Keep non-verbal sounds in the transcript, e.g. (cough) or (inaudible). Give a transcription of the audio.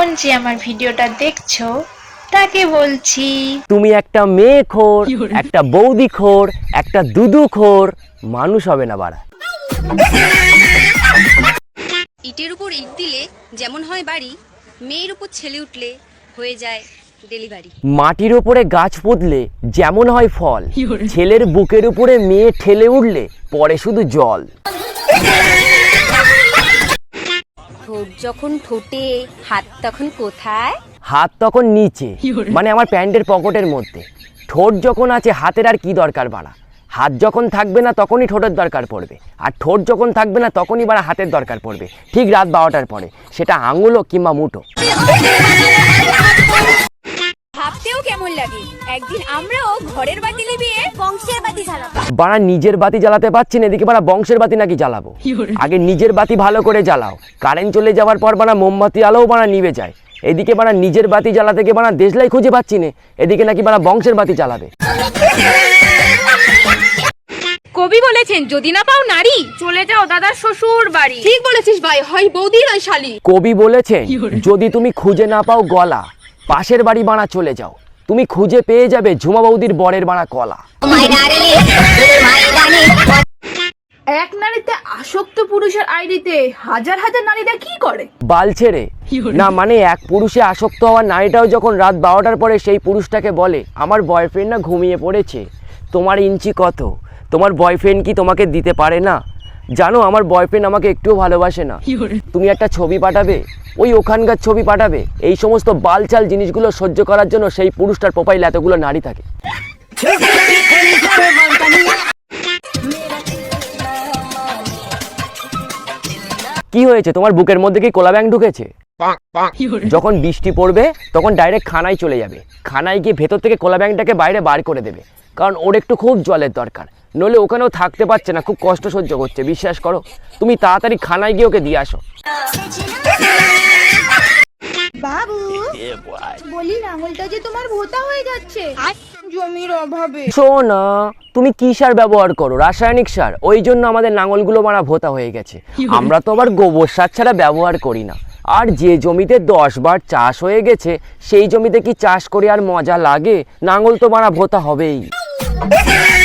এখন যে আমার ভিডিওটা দেখছ তাকে বলছি। তুমি একটা মেয়ে খোর একটা বৌদি খোর একটা দুদু খোর মানুষ হবে না বাড়া। ইটের উপর ইট দিলে যেমন হয় বাড়ি মেয়ের উপর ছেলে উঠলে হয়ে যায় ডেলিভারি। মাটির উপরে গাছ পুঁতলে যেমন হয় ফল ছেলের বুকের উপরে মেয়ে ঠেলে উঠলে পরে শুধু জল। ঠোঁট যখন ঠোঁটে হাত তখন কোথায়? হাত তখন নিচে মানে আমার প্যান্টের পকেটের মধ্যে। ঠোঁট যখন আছে হাতের আর কি দরকার বাড়া? হাত যখন থাকবে না তখনই ঠোঁটের দরকার পড়বে। আর ঠোঁট যখন থাকবে না তখনই বাড়া হাতের দরকার পড়বে। ঠিক রাত বারোটার পরে। সেটা আঙুলো কিংবা মুঠো। ভাবতেও কেমন লাগে। একদিন আমরাও ঘরের বাতি লিবিয়ে বংশের বাতি জ্বালাবো। বাড়া নিজের বাতি জ্বালাতে পারছি না এদিকে বাড়া বংশের বাতি নাকি জ্বালাবো? আগে নিজের বাতি ভালো করে জ্বালাও। কারেন্ট চলে যাওয়ার পর বাড়া মোমবাতি আলোও বাড়া নিভে যায়। এদিকে বাড়া নিজের বাতি জ্বালাতে গিয়ে বাড়া দেশলাই খুঁজে পাচ্ছি না এদিকে নাকি বাড়া বংশের বাতি জ্বালাবে। কবি বলেছেন যদি না পাও নারী চলে যাও দাদার শ্বশুর বাড়ি। ঠিক বলেছিস ভাই হয় বৌদি নয় শালি। কবি বলেছেন যদি তুমি খুঁজে না পাও গলা পাশের বাড়ি বানা চলে যাও। তুমি খুঁজে পেয়ে যাবে ঝুমা বৌদির বরের বাড়া কলা। এক নারীতে আসক্ত পুরুষের আইডিতে হাজার হাজার নারীরা কি করে? বাল ছেড়ে। না মানে এক পুরুষে আসক্ত হওয়ার নারীটাও যখন রাত বারোটার পরে সেই পুরুষটাকে বলে আমার বয়ফ্রেন্ড না ঘুমিয়ে পড়েছে। তোমার ইঞ্চি কত? তোমার বয়ফ্রেন্ড কি তোমাকে দিতে পারে না? জানো আমার বয়ফ্রেন্ড আমাকে একটুও ভালোবাসে না। তুমি একটা ছবি পাঠাবে ওই ওখানকার ছবি পাঠাবে এই সমস্ত বালচাল জিনিসগুলো সহ্য করার জন্য সেই পুরুষটার প্রোফাইল এতগুলো নারী থাকে। কি হয়েছে? তোমার বুকের মধ্যে কি কোলা ব্যাং ঢুকেছে? যখন বৃষ্টি পড়বে তখন ডাইরেক্ট খানায় চলে যাবে। খানায় গিয়ে ভেতর থেকে কোলা ব্যাংটাকে বাইরে বার করে দেবে। কারণ ওর একটু খুব জলের দরকার। নইলে ওখানেও থাকতে পারছে না খুব কষ্ট সহ্য করছে বিশ্বাস করো। তুমি তাড়াতাড়ি খানায় গিয়ে ওকে দিয়ে আসো। বাবু বলি লাঙলটা যে তোমার ভোতা হয়ে যাচ্ছে। জমির অভাবে। শোনা তুমি কি সার ব্যবহার করো? রাসায়নিক সার। ওই জন্য আমাদের নাঙলগুলো মারা ভোতা হয়ে গেছে। আমরা তো আবার গোবর সার ছাড়া ব্যবহার করি না। আর যে জমিতে দশ বার চাষ হয়ে গেছে সেই জমিতে কি চাষ করে আর মজা লাগে? নাঙল তো মারা ভোতা হবেই। Okay. (laughs)